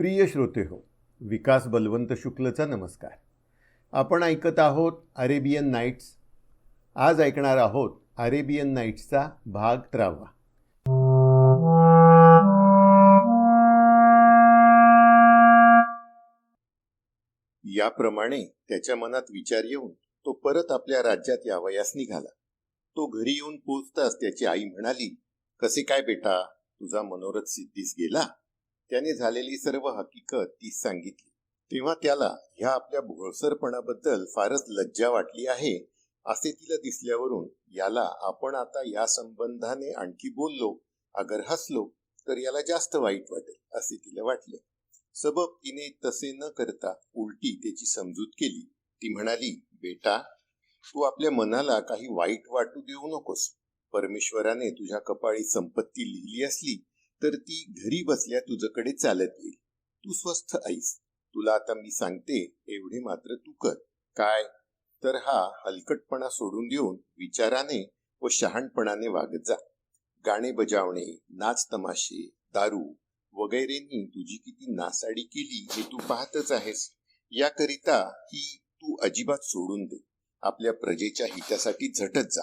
प्रिय श्रोते हो विकास बलवंत शुक्लचा नमस्कार. आपण ऐकत आहोत अरेबियन नाईट्स. आज ऐकणार आहोत अरेबियन नाईट्सचा भाग त्रावा याप्रमाणे त्याच्या मनात विचार येऊन तो परत आपल्या राज्यात यावयास निघाला. तो घरी येऊन पोचताच त्याची आई म्हणाली कसे काय बेटा तुझा मनोरथ सिद्धीस गेला? त्याने झालेली सर्व हकीकत ती सांगितली. तेव्हा त्याला ह्या आपल्या भोळसरपणाबद्दल फारच लज्जा वाटली आहे असे तिला दिसल्यावरून याला आपण आता या संबंधाने आणखी बोललो अगर हसलो तर याला जास्त वाईट वाटेल असे तिला वाटले. सबब तिने तसे न करता उलटी त्याची समजूत केली. ती म्हणाली बेटा तू आपल्या मनाला काही वाईट वाटू देऊ नकोस. परमेश्वराने तुझ्या कपाळी संपत्ती लिहिली असली तर ती घरी बसल्या तुझ्याकडे चालत येईल. तू स्वस्थ आईस. तुला आता मी सांगते एवढे मात्र तू कर. काय? तर हा हलकटपणा सोडून देऊन विचाराने व शहाणपणाने वागत जा. गाणे बजावणे नाच तमाशे दारू वगैरेंनी तुझी किती नासाडी केली हे तू पाहतच आहेस. याकरिता ही तू अजिबात सोडून दे. आपल्या प्रजेच्या हितासाठी झटत जा.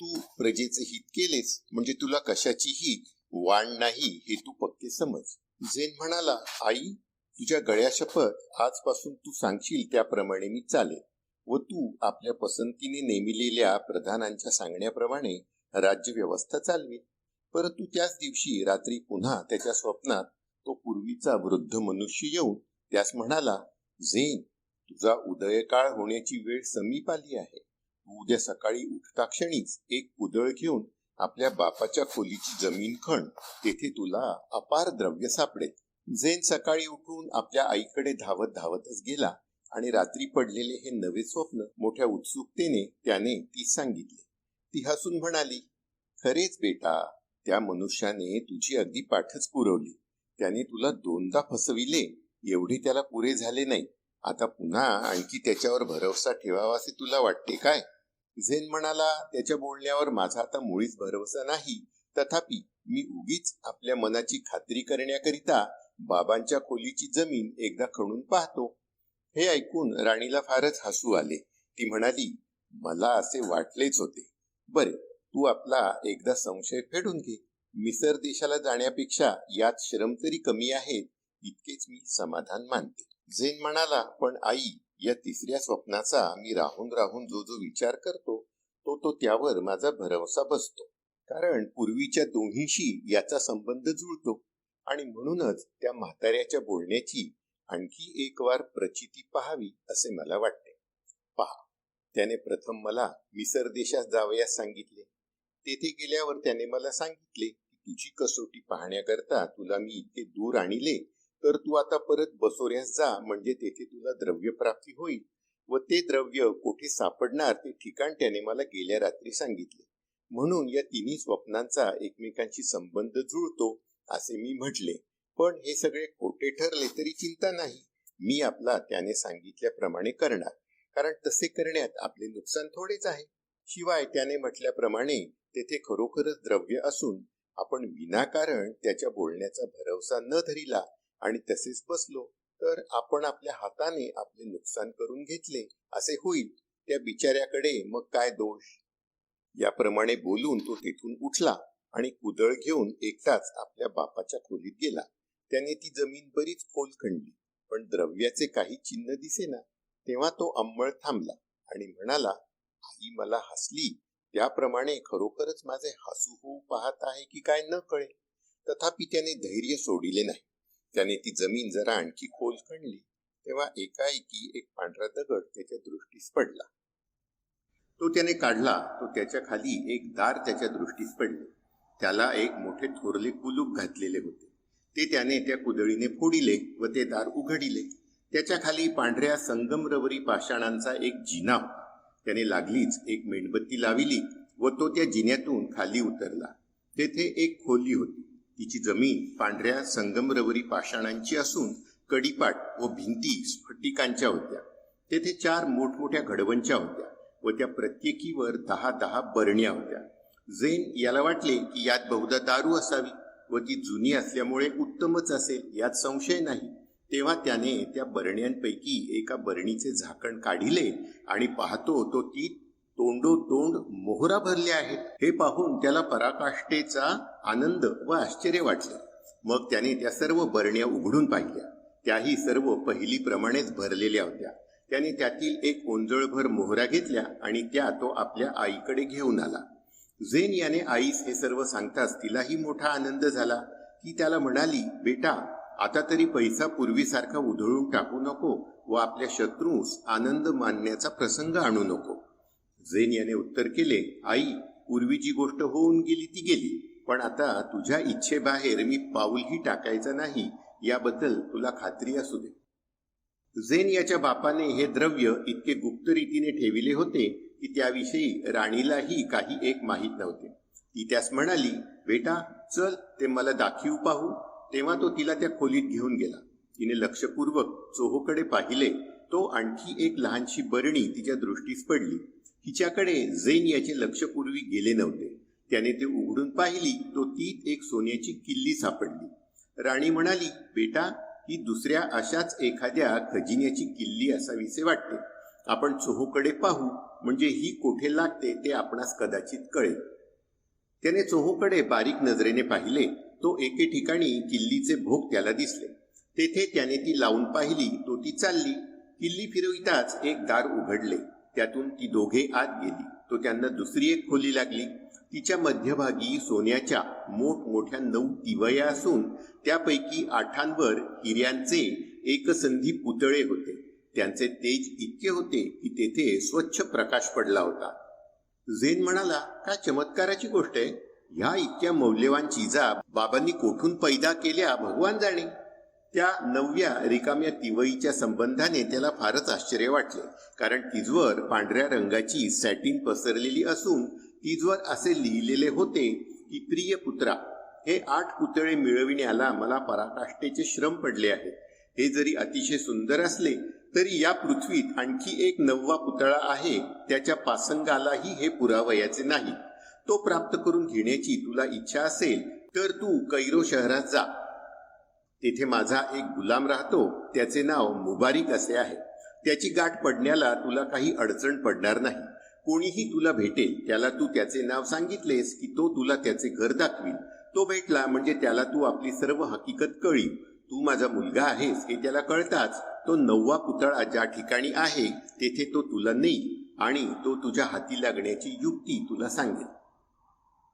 तू प्रजेचे हित केलेस म्हणजे तुला कशाचीही वाण नाही हे तू पक्के समज. झेन म्हणाला आई तुझ्या गळ्या शपथ आजपासून तू सांगशील त्याप्रमाणे मी चालेल. व तू आपल्या पसंतीने नेमिलेल्या प्रधानांच्या सांगण्याप्रमाणे राज्य व्यवस्था चालवी परंतु त्याच दिवशी रात्री पुन्हा त्याच्या स्वप्नात तो पूर्वीचा वृद्ध मनुष्य येऊन त्यास म्हणाला झेन तुझा उदयकाळ होण्याची वेळ समीप आली आहे. तू उद्या सकाळी उठता क्षणीच एक कुदळ घेऊन आपल्या बापाच्या खोलीची जमीन खण तेथे तुला अपार द्रव्य सापडेल. झेन सकाळी उठून आपल्या आईकडे धावत धावतच गेला आणि रात्री पडलेले हे नवे स्वप्न मोठ्या उत्सुकतेने त्याने ती सांगितले. ती हसून म्हणाली खरेच बेटा त्या मनुष्याने तुझी अगदी पाठच पुरवली. त्याने तुला दोनदा फसविले एवढे त्याला पुरे झाले नाही. आता पुन्हा आणखी त्याच्यावर भरवसा ठेवावा असे तुला वाटते काय? झेन म्हणाला त्याच्या बोलण्यावर माझा आता मुळीच भरवसा नाही. तथापि मी उगीच आपल्या मनाची खात्री करण्याकरिता बाबांच्या खोलीची जमीन एकदा खणून पाहतो. हे ऐकून राणीला फारच हसू आले. ती म्हणाली मला असे वाटलेच होते. बरे तू आपला एकदा संशय फेडून घे. मिसर देशाला जाण्यापेक्षा यात श्रम तरी कमी आहेत इतकेच मी समाधान मानते. झेन म्हणाला पण आई या तिसऱ्या स्वप्नाचा मी राहून राहून जो जो विचार करतो तो तो त्यावर माझा भरवसा बसतो. कारण पूर्वीच्या दोन्हीशी याचा संबंध जुळतो. आणि म्हणूनच त्या म्हाताऱ्याच्या बोलण्याची आणखी एक वार प्रचिती पाहावी असे मला वाटते. पहा त्याने प्रथम मला मिसर देशात जावयास सांगितले. तेथे गेल्यावर त्याने मला सांगितले की तुझी कसोटी पाहण्याकरता तुला मी इतके दूर आणले तर तू आता परत बसोऱ्यास जा म्हणजे तेथे तुला द्रव्य प्राप्ती होईल. व ते द्रव्य कोठे सापडणार ते ठिकाण त्याने मला गेल्या रात्री सांगितले. म्हणून या तिन्ही स्वप्नांचा एकमेकांशी संबंध जुळतो असे मी म्हटले. पण हे सगळे खोटे ठरले तरी चिंता नाही. मी आपला त्याने सांगितल्याप्रमाणे करणार. कारण तसे करण्यात आपले नुकसान थोडेच आहे. शिवाय त्याने म्हटल्याप्रमाणे तेथे खरोखरच द्रव्य असून आपण विनाकारण त्याच्या बोलण्याचा भरवसा न धरिला आणि तसेच बसलो तर आपण आपल्या हाताने आपले नुकसान करून घेतले असे होईल त्या बिचाऱ्याकडे मग काय दोष? याप्रमाणे बोलून तो तिथून उठला आणि कुदळ घेऊन एकटाच आपल्या बापाच्या खोलीत गेला. त्याने ती जमीन बरीच खोल खणली पण द्रव्याचे काही चिन्ह दिसेना तेव्हा तो अंमळ थांबला आणि म्हणाला आई मला हसली त्याप्रमाणे खरोखरच माझे हसू होऊ पाहत आहे की काय न कळे? तथापि त्याने धैर्य सोडिले नाही. त्याने ती जमीन जरा आणखी खोल खणली तेव्हा एकाएकी एक पांढरा दगड त्याच्या दृष्टीस पडला. तो त्याने काढला तो त्याच्याखाली एक दार त्याच्या दृष्टीस पडले. त्याला एक मोठे थोरले कुलूप घातलेले होते. ते त्याने त्या कुदळीने फोडिले व ते दार उघडिले. त्याच्याखाली पांढऱ्या संगमरवरी पाषाणांचा एक जिना होता. त्याने लागलीच एक मेणबत्ती लाविली व तो त्या जिन्यातून खाली उतरला. तेथे एक खोली होती. तिची जमीन पांढऱ्या संगमरवरी पाषाणांची असून कडीपाट व भिंती स्फटिकांच्या होत्या. तेथे चार मोठमोठ्या घडवंच्या होत्या व त्या प्रत्येकीवर दहा दहा बरण्या होत्या. झेन याला वाटले की यात बहुधा दारू असावी व ती जुनी असल्यामुळे उत्तमच असेल यात संशय नाही. तेव्हा त्याने त्या बरण्यांपैकी एका बरणीचे झाकण काढिले आणि पाहतो तो ती तोंडो तोंड मोहरा भरले आहेत. हे पाहून त्याला पराकाष्ठेचा आनंद व आश्चर्य वाटले. मग त्याने त्या सर्व बरण्या उघडून पाहिल्या. त्याही सर्व पहिलीप्रमाणेच भरलेल्या होत्या. त्याने त्यातील एक ओंजळभर मोहरा घेतल्या आणि त्या तो आपल्या आईकडे घेऊन आला. झेन याने आईस हे सर्व सांगताच तिलाही मोठा आनंद झाला. ती त्याला म्हणाली बेटा आता तरी पैसा पूर्वीसारखा उधळून टाकू नको व आपल्या शत्रूस आनंद मानण्याचा प्रसंग आणू नको. झेन याने उत्तर केले आई पूर्वी जी गोष्ट होऊन गेली ती गेली पण आता तुझ्या इच्छेबाहेर मी पाऊलही टाकायचं नाही याबद्दल तुला खात्री असू दे. झेन याच्या बापाने हे द्रव्य इतके गुप्त रीतीने ठेविले होते की त्याविषयी राणीलाही काही एक माहीत नव्हते. ती त्यास म्हणाली बेटा चल ते मला दाखीव पाहू. तेव्हा तो तिला त्या खोलीत घेऊन गेला. तिने लक्षपूर्वक चोहोकडे पाहिले. तो आणखी एक लहानशी बरणी तिच्या दृष्टीस पडली. हिच्याकडे झेन याचे लक्षपूर्वी गेले नव्हते. त्याने ते उघडून पाहिली. तो तीत एक सोन्याची किल्ली सापडली. राणी म्हणाली बेटा ही दुसऱ्या अशाच एखाद्या खजिन्याची किल्ली असावीसे वाटते. आपण चोहोकडे पाहू म्हणजे ही कोठे लागते ते आपणास कदाचित कळेल. त्याने चोहोकडे बारीक नजरेने पाहिले. तो एके ठिकाणी किल्लीचे भोग त्याला दिसले. तेथे त्याने ती लावून पाहिली. तो ती चालली. किल्ली फिरविताच एक दार उघडले. त्यातून ती दोघे आत गेली. तो त्यांना दुसरी एक खोली लागली. तिच्या मध्यभागी सोन्याच्या मोठमोठ्या नऊ तिवया असून त्यापैकी आठांवर हिऱ्यांचे एकसंधी पुतळे होते. त्यांचे तेज इतके होते की तेथे स्वच्छ प्रकाश पडला होता. झेन म्हणाला काय चमत्काराची गोष्ट आहे? ह्या इतक्या मौल्यवान चिजा बाबांनी कोठून पैदा केल्या भगवान जाणे? त्या नवव्या रिकाम्या तिवईच्या संबंधाने त्याला फारच आश्चर्य वाटले. कारण तिजवर पांढऱ्या रंगाची सॅटिन पसरलेली असून तिजवर असे लिहिलेले होते की प्रिय पुत्रा हे आठ पुतळे मिळविण्याला मला पराकाष्ठेचे श्रम पडले आहेत. हे जरी अतिशय सुंदर असले तरी या पृथ्वीत आणखी एक नववा पुतळा आहे. त्याच्या पासंगालाही हे पुरावयाचे नाही. तो प्राप्त करून घेण्याची तुला इच्छा असेल तर तू कैरो शहरात जा. तेथे माझा एक गुलाम राहतो त्याचे नाव मुबारिक असे आहे. त्याची गाठ पडण्याला तुला काही अडचण पडणार नाही. कोणीही तुला भेटेल त्याला तू त्याचे नाव सांगितलेस की तो तुला त्याचे घर दाखवील. तो भेटला म्हणजे त्याला तू आपली सर्व हकीकत कळी तू माझा मुलगा आहेस हे त्याला कळताच तो नववा पुतळा ज्या ठिकाणी आहे तेथे तो तुला नेईल आणि तो तुझ्या हाती लागण्याची युक्ती तुला सांगेल.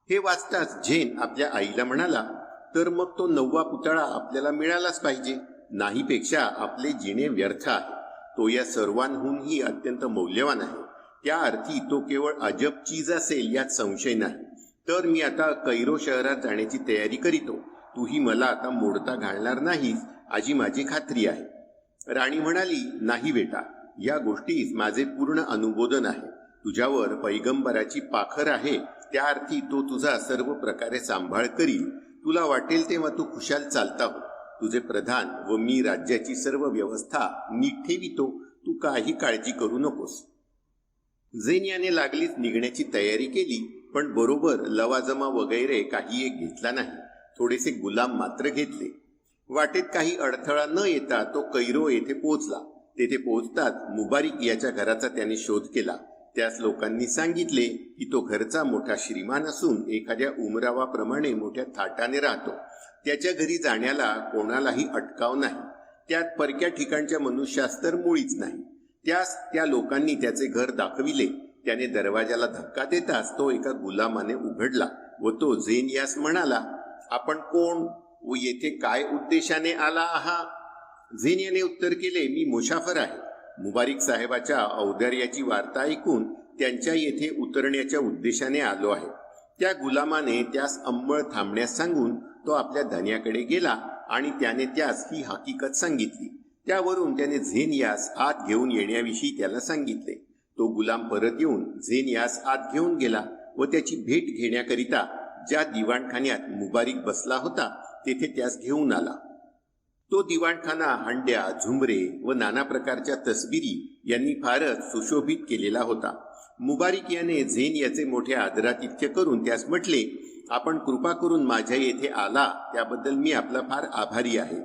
हे वाचताच झेन आपल्या आईला म्हणाला तर मग तो नववा पुतळा आपल्याला मिळालाच पाहिजे. नाहीपेक्षा आपले जिणे व्यर्थ आहे तो या सर्वांहूनही अत्यंत मौल्यवान आहे. त्या अर्थी तो केवळ अजब चीज असेल यात संशय नाही. तर मी आता कैरो शहरात जाण्याची तयारी करीतो. तूही मला आता मोडता घालणार नाहीस अशी माझी खात्री आहे. राणी म्हणाली नाही बेटा या गोष्टीस माझे पूर्ण अनुमोदन आहे. तुझ्यावर पैगंबराची पाखर आहे. त्या अर्थी तो तुझा सर्व प्रकारे सांभाळ करील. तुला वाटेल तेव्हा तू खुशाल चालता हो. तुझे प्रधान व मी राज्याची सर्व व्यवस्था नीट ठेवितो. तू काही काळजी करू नकोस. झेन याने लागलीच निघण्याची तयारी केली पण बरोबर लवाजमा वगैरे काही एक घेतला नाही. थोडेसे गुलाम मात्र घेतले. वाटेत काही अडथळा न येता तो कैरो येथे पोहोचला. तेथे पोहोचताच मुबारिक याच्या घराचा त्याने शोध केला. त्याच लोकांनी सांगितले की तो घरचा मोठा श्रीमान असून एखाद्या उमरावाप्रमाणे मोठ्या थाटाने राहतो. त्याच्या घरी जाण्याला कोणालाही अटकाव नाही. त्यात परक्या ठिकाणच्या मनुष्यास तर मुळीच नाही. त्यास त्या लोकांनी त्याचे घर दाखविले. त्याने दरवाजाला धक्का देताच तो एका गुलामाने उघडला व तो झेन यास म्हणाला आपण कोण? व येथे काय उद्देशाने आला आहात? झेन याने उत्तर केले मी मुशाफर आहे. मुबारिक साहेबाच्या औदार्याची वार्ता ऐकून त्यांच्या येथे उतरण्याच्या उद्देशाने आलो आहे. त्या गुलामाने त्यास अंमळ थांबण्यास सांगून तो आपल्या धन्याकडे गेला आणि त्याने त्यास ही हकीकत सांगितली. त्यावरून त्याने झेन यास आत घेऊन येण्याविषयी त्याला सांगितले. तो गुलाम परत येऊन झेन यास आत घेऊन गेला व त्याची भेट घेण्याकरिता ज्या दिवाणखान्यात मुबारिक बसला होता तेथे त्यास घेऊन आला. तो दिवाणखाना हंड्या झुंबरे व नाना प्रकारच्या तसबिरी यांनी फारच सुशोभित केलेला होता. मुबारिक याने झेन याचे मोठे आदरातिथ्य करून त्यास म्हटले आपण कृपा करून माझ्या येथे आला त्याबद्दल मी आपला फार आभारी आहे.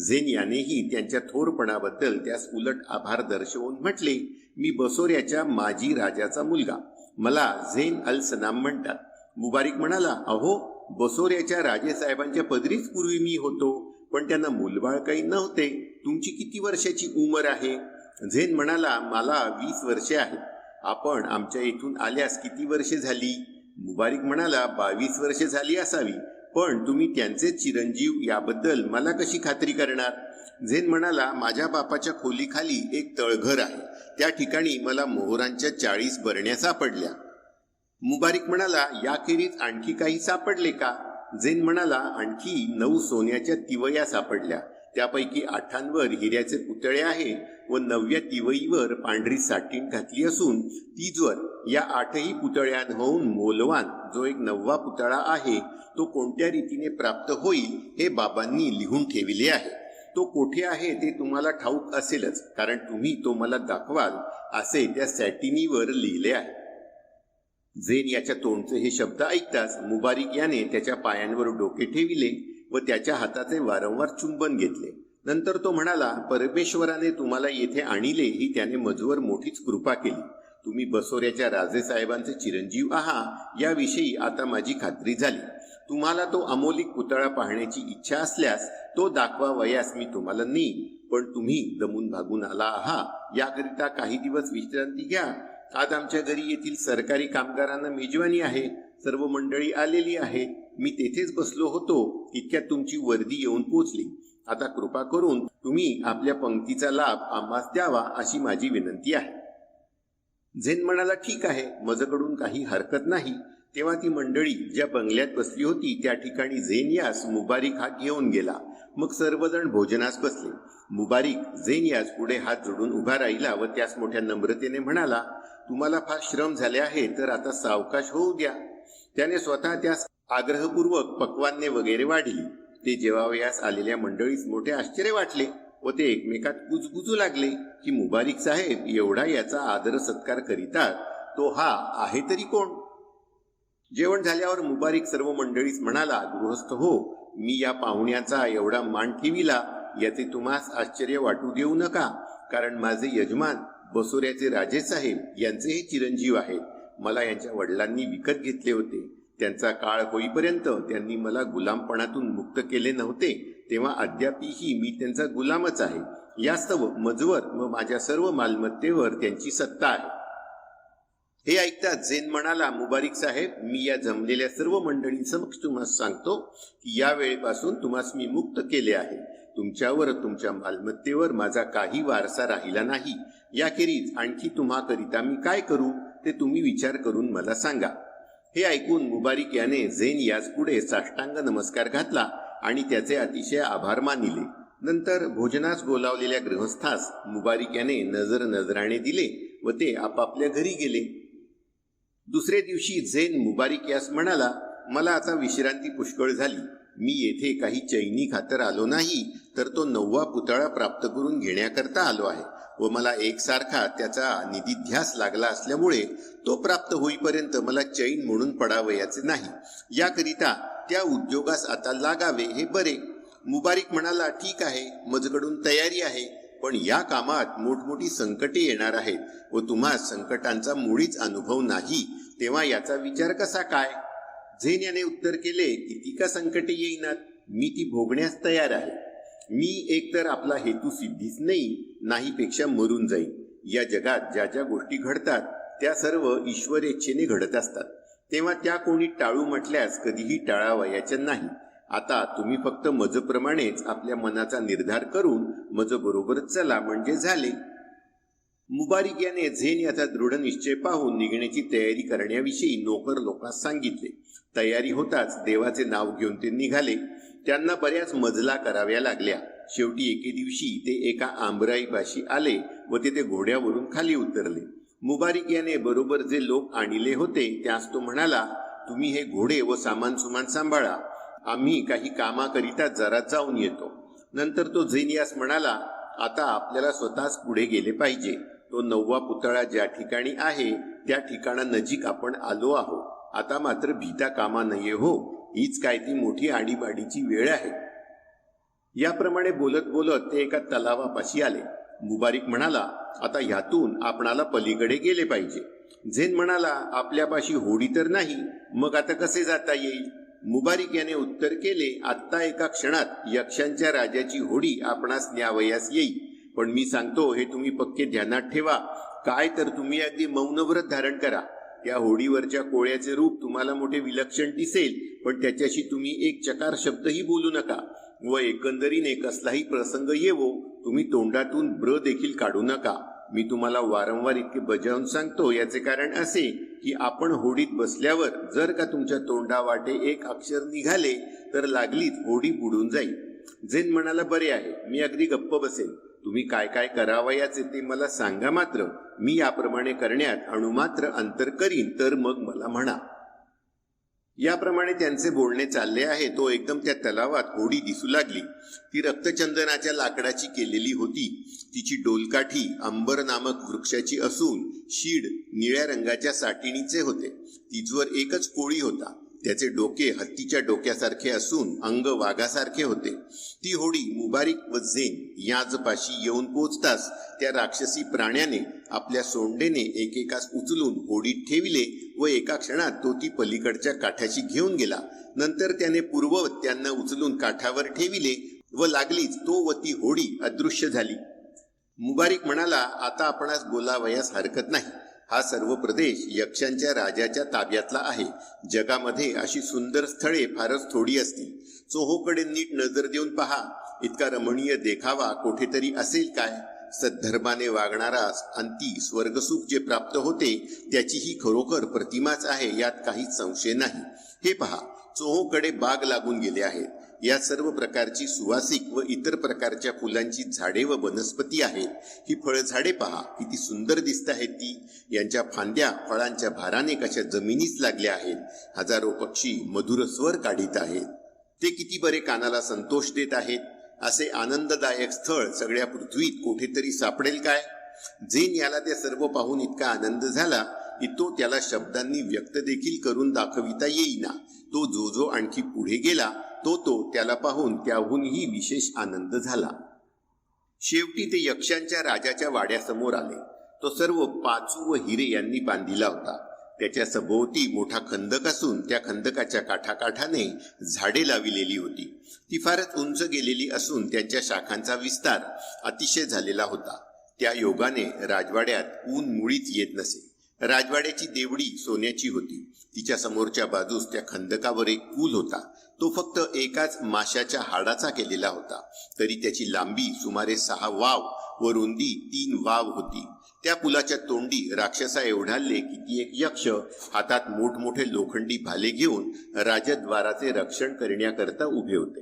झेन यानेही त्यांच्या थोरपणाबद्दल त्यास उलट आभार दर्शवून म्हटले मी बसोऱ्याच्या माजी राजाचा मुलगा. मला झेन अल सनाम म्हणतात. मुबारिक म्हणाला अहो बसोऱ्याच्या राजेसाहेबांच्या पदरीच पूर्वी मी होतो. पण त्यांना मुलबाळ काही नव्हते. तुमची किती वर्षाची उमर आहे? झेन म्हणाला मला वीस वर्षे आहेत. आपण आमच्या इथून आल्यास किती वर्षे झाली? मुबारिक म्हणाला बावीस वर्षे झाली असावी. पण तुम्ही त्यांचे चिरंजीव याबद्दल मला कशी खात्री करणार? झेन म्हणाला माझ्या बापाच्या खोलीखाली एक तळघर आहे. त्या ठिकाणी मला मोहरांच्या चाळीस बरण्या सापडल्या. मुबारिक म्हणाला याखेरीज आणखी काही सापडले का? झेन म्हणाला आणखी नऊ सोन्याच्या तिवया सापडल्या. त्यापैकी आठांवर हिऱ्याचे पुतळे आहे व नवव्या तिवईवर पांढरी साठीण घातली असून तीजवर या आठही पुतळ्यांहून मोलवान जो एक नववा पुतळा आहे तो कोणत्या रीतीने प्राप्त होईल हे बाबांनी लिहून ठेविले आहे. तो कोठे आहे ते तुम्हाला ठाऊक असेलच कारण तुम्ही तो मला दाखवाल असे त्या सॅटिनीवर लिहिले आहे. झेन याच्या तोंडचे हे शब्द ऐकताच मुबारिक याने त्याच्या पायांवर डोके ठेविले व त्याच्या हाताचे वारंवार चुंबन घेतले. नंतर तो म्हणाला परमेश्वराने तुम्हाला येथे आणले ही त्याने मजवर मोठीच कृपा केली. तुम्ही बसोऱ्याच्या राजेसाहेबांचे चिरंजीव आहात याविषयी आता माझी खात्री झाली. तुम्हाला तो अमोलिक पुतळा पाहण्याची इच्छा असल्यास तो दाखवा वयास मी तुम्हाला नेईन पण तुम्ही दमून भागून आला आहात याकरिता काही दिवस विश्रांती घ्या. आज आमच्या घरी येथील सरकारी कामगारांना मेजवानी आहे. सर्व मंडळी आलेली आहे. मी तेथेच बसलो होतो. इतक्यात तुमची वर्दी येऊन पोचली. आता कृपा करून तुम्ही आपल्या पंक्तीचा लाभ आम्हास द्यावा अशी माझी विनंती आहे. झेन म्हणाला ठीक आहे. मजकडून काही हरकत नाही. तेव्हा ती मंडळी ज्या बंगल्यात बसली होती त्या ठिकाणी झेन यास मुबारिक हा घेऊन गेला. मग सर्वजण भोजनास बसले. मुबारीक झेन याज पुढे हात जोडून उभा राहिला व त्यास मोठ्या नम्रतेने म्हणाला तुम्हाला फार श्रम झाले आहे तर आता सावकाश होऊ द्या. त्याने स्वतः त्यास आग्रहपूर्वक पक्वान्ने वगैरे वाढली. ते जेवावयास आलेल्या मंडळीस मोठे आश्चर्य वाटले व ते एकमेकात कुजबुजू लागले की मुबारिक साहेब एवढा याचा आदर सत्कार करीतात तो हा आहे तरी कोण? जेवण झाल्यावर मुबारिक सर्व मंडळीस म्हणाला गृहस्थ हो मी या पाहुण्याचा एवढा मान ठेविला याचे तुम्हास आश्चर्य वाटू देऊ नका. कारण माझे यजमान बसोऱ्याचे राजेसाहेब यांचे हे चिरंजीव आहेत. मला यांच्या वडिलांनी विकत घेतले होते. त्यांचा काळ होईपर्यंत त्यांनी मला गुलामपणातून मुक्त केले नव्हते. तेव्हा अद्यापही मी त्यांचा गुलामच आहे. यास्तव मजवर व माझ्या सर्व मालमत्तेवर त्यांची सत्ता आहे. हे ऐकता झेन म्हणाला मुबारिक साहेब मी या जमलेल्या सर्व मंडळींसमक्ष तुम्हाला सांगतो की या वेळेपासून तुम्हास मी मुक्त केले आहे. तुमच्यावर तुमच्या मालमत्तेवर माझा काही वारसा राहिला नाही. याखेरीज आणखी तुम्हाकरिता मी काय करू ते तुम्ही विचार करून मला सांगा. हे ऐकून मुबारिक याने झेन याज पुढे साष्टांग नमस्कार घातला आणि त्याचे अतिशय आभार मानिले. नंतर भोजनास बोलावलेल्या गृहस्थास मुबारिक याने नजर नजराने दिले व ते आपापल्या घरी गेले. दुसऱ्या दिवशी झेन मुबारिक यास म्हणाला मला आता विश्रांती पुष्कळ झाली. मी येथे काही चैनी खातर आलो नाही तर तो नववा पुतळा प्राप्त करून घेण्याकरता आलो आहे व मला एकसारखा त्याचा निधिध्यास लागला असल्यामुळे तो प्राप्त होईपर्यंत मला चैन म्हणून पडावयाचे नाही. याकरिता त्या उद्योगास आता लागावे हे बरे. मुबारिक म्हणाला ठीक आहे मजकडून तयारी आहे. पण या कामात मोठमोठी संकटे येणार आहेत व तुम्हा संकटांचा मुळीच अनुभव नाही तेव्हा याचा विचार कसा काय? झेन याने उत्तर केले किती का संकटे येईनात. मी ती भोगण्यास तयार आहे. मी एकतर आपला हेतू सिद्धीच नाही नाहीपेक्षा मरून जाईन. या जगात ज्या ज्या गोष्टी घडतात त्या सर्व ईश्वर इच्छेने घडत असतात. तेव्हा त्या कोणी टाळू म्हटल्यास कधीही टाळावयाच्या नाही. आता तुम्ही फक्त मजप्रमाणेच आपल्या मनाचा निर्धार करून मज बरोबर चला म्हणजे झाले. मुबारिक याने झेन याचा दृढ निश्चय पाहून निघण्याची तयारी करण्याविषयी नोकर लोकांस सांगितले. तयारी होताच देवाचे नाव घेऊन ते निघाले. त्यांना बऱ्याच मजला कराव्या लागल्या. शेवटी एके दिवशी ते एका आंबराईपाशी आले व ते घोड्यावरून खाली उतरले. मुबारिक याने बरोबर जे लोक आणले होते त्यास तो म्हणाला तुम्ही हे घोडे व सामान सुमान सांभाळा. आम्ही काही कामाकरिता जरा जाऊन येतो. नंतर तो झेनियास म्हणाला आता आपल्याला स्वतःच पुढे गेले पाहिजे. तो नववा पुतळा ज्या ठिकाणी आहे त्या ठिकाणा नजीक आपण आलो आहोत. आता मात्र भीता कामा नये हो. हीच काय ती मोठी आडीबाडीची वेळ आहे. याप्रमाणे बोलत बोलत ते एका तलावापाशी आले. मुबारिक म्हणाला आता ह्यातून आपणाला पलीकडे गेले पाहिजे. झेन म्हणाला आपल्यापाशी होडी तर नाही. मग आता कसे जाता येईल? मुबारिक याने उत्तर केले आत्ता एका क्षणात यक्षांच्या राजाची होडी आपणास न्यावयास येईल पण मी सांगतो हे तुम्ही पक्के ध्यानात ठेवा. काय तर तुम्ही अगदी मौनव्रत धारण करा. त्या होडीवरच्या कोळ्याचे रूप तुम्हाला मोठे विलक्षण दिसेल पण त्याच्याशी तुम्ही एक चकार शब्दही बोलू नका. व एकंदरीने कसलाही प्रसंग येवो तुम्ही तोंडातून ब्र देखील काढू नका. मी तुम्हाला वारंवार इतके बजावून सांगतो याचे कारण असे की आपण होडीत बसल्यावर जर का तुमच्या तोंडावाटे एक अक्षर निघाले तर लागलीच होडी बुडून जाईल. झेन म्हणाला बरे आहे मी अगदी गप्प बसेन. तुम्ही काय काय करावयाचे ते मला सांगा मात्र. मी याप्रमाणे करण्यात अणुमात्र अंतर करीन तर मग मला म्हणा. याप्रमाणे त्यांचे बोलणे चालले आहे. तो एकदम त्या तलावात होडी दिसू लागली. ती रक्तचंदनाच्या लाकडाची केलेली होती. तिची डोलकाठी अंबर नामक वृक्षाची असून शीड निळ्या रंगाच्या साटिणीचे होते. तिजवर एकच कोळी होता. त्याचे डोके हत्तीच्या डोक्यासारखे असून अंग वाघासारखे होते. ती होडी मुबारिक व झेन याजपाशी येऊन पोचताच त्या राक्षसी प्राण्याने आपल्या सोंडेने एकेकास उचलून होडीत ठेविले व एका क्षणात तो ती पलीकडच्या काठाशी घेऊन गेला. नंतर त्याने पूर्ववत त्यांना उचलून काठावर ठेविले व लागलीच तो व ती होडी अदृश्य झाली. मुबारिक म्हणाला आता आपणास बोलावयास हरकत नाही. हा सर्व प्रदेश यक्षांच्या राजाच्या ताब्यातला आहे. जगामध्ये अशी सुंदर स्थळे फारच थोडी असतील. चोहोकडे नीट नजर देऊन पहा. इतका रमणीय देखावा कुठेतरी असेल काय? सद्धर्माने वागणारा अंती स्वर्गसुख जे प्राप्त होते त्याची ही खरोखर प्रतिमाच आहे यात काहीच संशय नाही. हे पहा. चोहोकडे बाग लागून गेले आहेत. या सर्व प्रकारची सुवासिक व इतर प्रकारच्या फुलांची झाडे व वनस्पती आहेत. ही फळझाडे पहा. किती सुंदर दिसत आहेत ती. यांच्या फांद्या फळांच्या भाराने कशा जमिनीस लागल्या आहेत. हजारो पक्षी मधुर स्वर काढीत आहेत. ते किती बरे कानाला संतोष देत आहेत. असे आनंददायक स्थळ सगळ्या पृथ्वीत कुठेतरी सापडेल काय? जेन याला ते सर्व पाहून इतका आनंद झाला की तो त्याला शब्दांनी व्यक्त देखील करून दाखविता येईना. तो जो जो आणखी पुढे गेला तो तो त्याला पाहून त्याहूनही विशेष आनंद झाला. शेवटी ते यक्षांच्या राजाच्या वाड्यासमोर आले. तो सर्व पाचू व हिरे यांनी बांधिला होता. त्याच्या सभोवती मोठा खंदक असून त्या खंदकाच्या काठाकाठाने झाडे लाविलेली होती. ती फारच उंच गेलेली असून त्यांच्या शाखांचा विस्तार अतिशय झालेला होता. त्या योगाने राजवाड्यात ऊन मुळीच येत नसे. राजवाड्याची देवडी सोन्याची होती. तिच्या समोरच्या बाजूस त्या खंदकावर एक पूल होता. तो फक्त एकाच माशाच्या हाडाचा केलेला होता. तरी त्याची लांबी सुमारे सहा वाव व रुंदी तीन वाव होती. त्या पुलाच्या तोंडी राक्षसा एवढाले की ती एक यक्ष हातात मोठमोठे लोखंडी भाले घेऊन राजद्वाराचे रक्षण करण्याकरता उभे होते.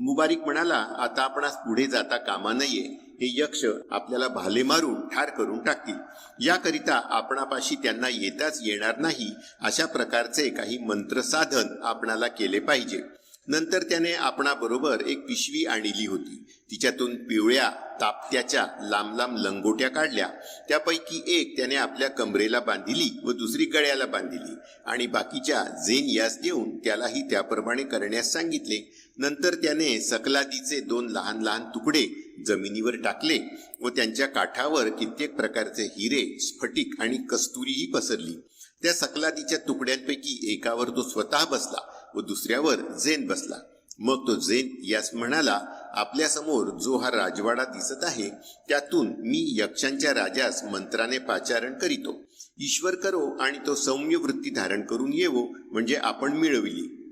मुबारिक म्हणाला आता आपणास पुढे जाता कामा नये. हे यक्ष आपल्याला भाले मारून ठार करून टाकतील. याकरिता आपणापाशी त्यांना येताच येणार नाही अशा प्रकारचे काही मंत्रसाधन आपणाला केले पाहिजे. नंतर त्याने आपणाबरोबर एक पिशवी आणली होती. तिच्यातून पिवळ्या तापत्याच्या लांब लांब लंगोट्या काढल्या. त्यापैकी एक त्याने आपल्या कमरेला बांधिली व दुसरी गळ्याला बांधिली आणि बाकीच्या झेन यास देऊन त्यालाही त्याप्रमाणे करण्यास सांगितले. नंतर त्याने सकलादीचे दोन लहान लहान तुकडे जमिनीवर टाकले व त्यांच्या काठावर कित्येक प्रकारचे हिरे स्फटिक आणि कस्तुरीही पसरली. त्या सकलादीच्या तुकड्यांपैकी एकावर तो स्वतः बसला व दुसऱ्यावर झेन बसला. मग तो झेन यास म्हणाला आपल्यासमोर जो हा राजवाडा दिसत आहे त्यातून मी यक्षांच्या राजास मंत्राने पाचारण करीतो. ईश्वर करो आणि तो सौम्य वृत्ती धारण करून येवो म्हणजे आपण मिळविली.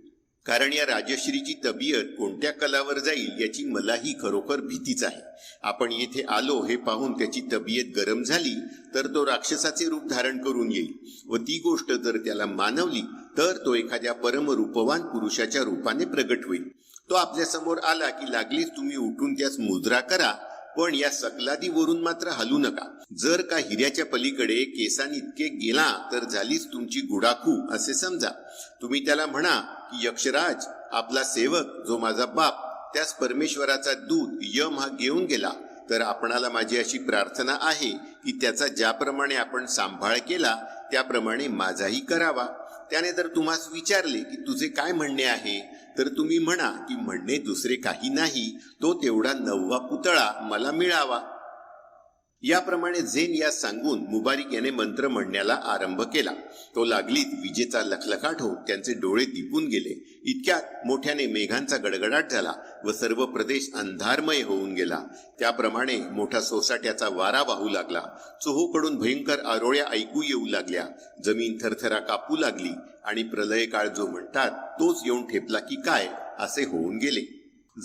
कारण या राजश्रीची तबियत कोणत्या कलावर जाईल याची मलाही खरोखर भीतीच आहे. आपण येथे आलो हे पाहून त्याची तबियत गरम झाली तर तो राक्षसाचे रूप धारण करून येईल व ती गोष्ट जर त्याला मानवली तर तो एखाद्या परमरूपवान पुरुषाच्या रूपाने प्रगट होईल. तो आपल्यासमोर आला की लागलीच तुम्ही उठून त्यास मुजरा करा पण या सकलादीवरून मात्र हलू नका. जर का हिऱ्याच्या पलीकडे केसांनी इतके गेला तर झालीच तुमची गुडाखू. असे समजा. तुम्ही त्याला म्हणा की यक्षराज आपला सेवक जो माझा बाप त्यास परमेश्वराचा दूत यम हा घेऊन गेला. तर आपणाला माझी अशी प्रार्थना आहे की त्याचा ज्याप्रमाणे आपण सांभाळ केला त्याप्रमाणे माझाही करावा. त्याने जर तुम्हास विचारले की तुझे काय म्हणणे आहे? तर तुम्ही म्हणा की म्हणणे दुसरे काही नाही. तो तेवढा नववा पुतळा मला मिळावा. याप्रमाणे झेन या सांगून मुबारिक याने मंत्र म्हणण्याला आरंभ केला. तो लागलीत विजेचा लखलखाट होऊन त्यांचे डोळे दिपून गेले. इतक्यात मोठ्याने मेघांचा गडगडाट झाला व सर्व प्रदेश अंधारमय होऊन गेला. त्याप्रमाणे मोठा सोसाट्याचा वारा वाहू लागला. चोहोकडून भयंकर आरोळ्या ऐकू येऊ लागल्या. जमीन थरथरा कापू लागली आणि प्रलय काळ जो म्हणतात तोच येऊन ठेपला की काय असे होऊन गेले.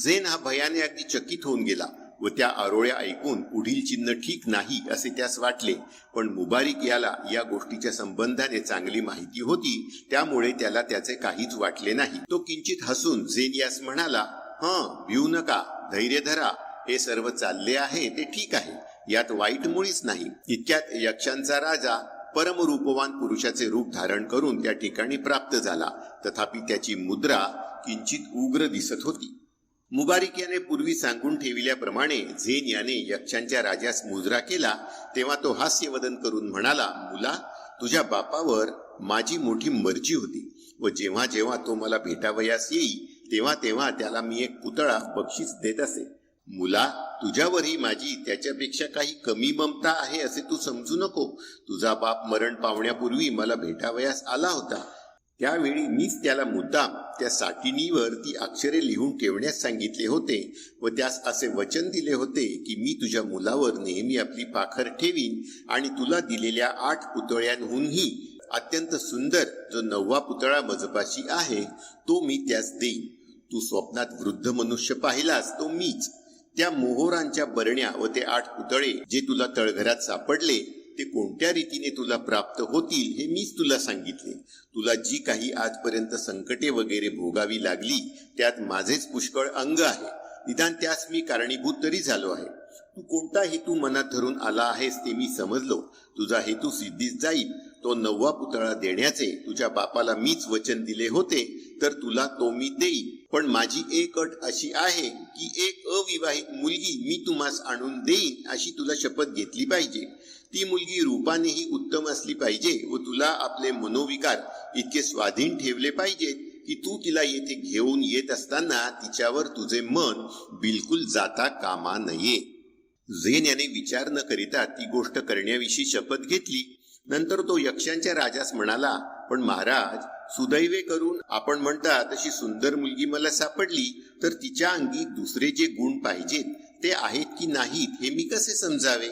झेन हा भयाने अगदी चकित होऊन गेला. व त्या आरोळ्या ऐकून पुढील चिन्ह ठीक नाही असे त्यास वाटले. पण मुबारिक याला या गोष्टीच्या संबंधाने चांगली माहिती होती त्यामुळे त्याला त्याचे काहीच वाटले नाही. तो किंचित हसून झेन यास म्हणाला हं भिऊ नका धैर्य धरा हे सर्व चालले आहे ते ठीक आहे. यात वाईट मुळीच नाही. इतक्यात यक्षांचा राजा परमरूपवान पुरुषाचे रूप धारण करून त्या ठिकाणी प्राप्त झाला. तथापि त्याची मुद्रा किंचित उग्र दिसत होती. मुबारिक याने पूर्वी सांगून ठेविल्याप्रमाणे झेन याने यक्षांच्या राजास मुजरा केला तेव्हा तो हास्यवदन करून म्हणाला मुला तुझ्या बापावर माझी मोठी मर्जी होती व जेव्हा जेव्हा तो मला भेटावयास येई तेव्हा तेव्हा त्याला मी एक पुतळा बक्षीस देत असे. मुला तुझ्यावरही माझी त्याच्यापेक्षा काही कमी ममता आहे असे तू समजू नको. तुझा बाप मरण पावण्यापूर्वी मला भेटावयास आला होता. त्यावेळी मीच त्याला मुद्दाम त्या साटिणीवर ती अक्षरे लिहून ठेवण्यास सांगितले होते व त्यास असे वचन दिले होते की मी तुझ्या मुलावर नेहमी आपली पाखर ठेवीन आणि तुला दिलेल्या आठ पुतळ्यांहूनही अत्यंत सुंदर जो नववा पुतळा मजपाशी आहे तो मी त्यास देईन. तू स्वप्नात वृद्ध मनुष्य पाहिलास तो मीच. त्या मोहोरांच्या बरण्या व ते आठ पुतळे जे तुला तळघरात सापडले ते कोणत्या रीतीने तुला प्राप्त होतील हे मीच तुला सांगितले. तुला जी काही आजपर्यंत संकटे वगैरे भोगावी लागली त्यात माझेच पुष्कळ अंग आहे. निदान त्यास मी कारणीभूत तरी झालो आहे. तू कोणता हेतू मनात धरून आला आहेस ते मी समजलो. तुझा हेतू सिद्धीस जाईल. तो नववा पुतळा देण्याचे तुझ्या बापाला मीच वचन दिले होते तर तुला तो मी देईन. पण माझी एक अट अशी आहे की एक अविवाहित मुलगी मी तुम्हास आणून देईन अशी तुला शपथ घेतली पाहिजे. ती मुलगी रूपानेही उत्तम असली पाहिजे व तुला आपले मनोविकार इतके स्वाधीन ठेवले पाहिजेत की तू तिला येथे घेऊन येत असताना तिच्यावर तुझे मन बिलकुल जाता कामा नये. झेन याने विचार न करिता ती गोष्ट करण्याविषयी शपथ घेतली. नंतर तो यक्षांच्या राजास म्हणाला पण महाराज सुदैवे करून आपण म्हणता तशी सुंदर मुलगी मला सापडली तर तिच्या अंगी दुसरे जे गुण पाहिजेत ते आहेत की नाहीत हे मी कसे समजावे?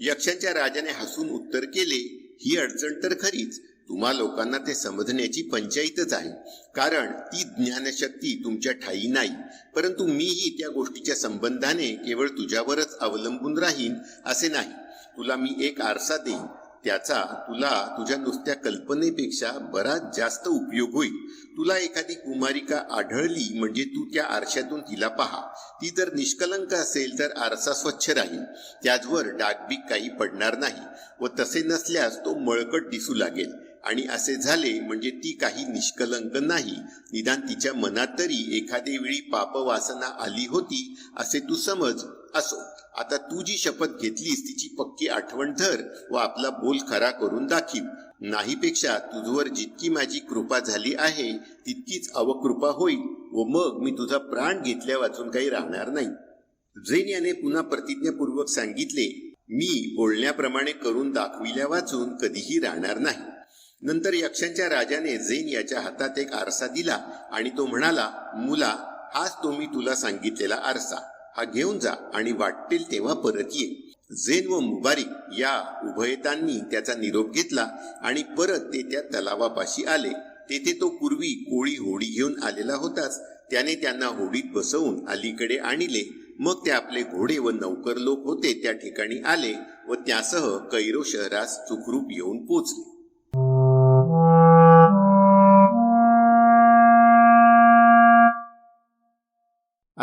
यक्षांच्या राजाने हसून उत्तर केले ही अडचण तर खरीच तुम्हा लोकांना ते समजण्याची पंचायतच आहे. कारण ती ज्ञानशक्ती तुमच्या ठाई नाही. परंतु मीही त्या गोष्टीच्या संबंधाने केवळ तुझ्यावरच अवलंबून राहीन असे नाही. तुला मी एक आरसा देईन. त्याचा तुला तुझ्या नुसत्या कल्पनेपेक्षा बराच जास्त उपयोग होईल. तुला एखादी कुमारिका आढळली म्हणजे तू त्या आरशातून तिला पहा. ती जर निष्कलंक असेल तर आरसा स्वच्छ राहील. त्याचवर डागबीक काही पडणार नाही व तसे नसल्यास तो मळकट दिसू लागेल. आणि असे झाले म्हणजे ती काही निष्कलंक नाही. निदान तिच्या मनात तरी एखादे वेळी पापवासना आली होती असे तू समज असो. आता तू जी शपथ घेतलीस तिची पक्की आठवण धर व आपला बोल खरा करून दाखीव. नाहीपेक्षा तुझवर जितकी माझी कृपा झाली आहे तितकीच अवकृपा होईल व मग मी तुझा प्राण घेतल्या वाचून काही राहणार नाही. झेन याने पुन्हा प्रतिज्ञापूर्वक सांगितले मी बोलण्याप्रमाणे करून दाखविल्या वाचून कधीही राहणार नाही. नंतर यक्षांच्या राजाने झेन याच्या हातात एक आरसा दिला आणि तो म्हणाला मुला हाच तो मी तुला सांगितलेला आरसा. हा घेऊन जा आणि वाटेल तेव्हा परत ये. झेन व मुबारिक या उभयतांनी त्याचा निरोप घेतला आणि परत ते त्या तलावापाशी आले. तेथे तो पूर्वी कोळी होडी घेऊन आलेला होताच. त्याने त्यांना होडीत बसवून अलीकडे आणले. मग ते आपले घोडे व नौकर लोक होते त्या ठिकाणी आले व त्यासह कैरो शहरास सुखरूप येऊन पोचले.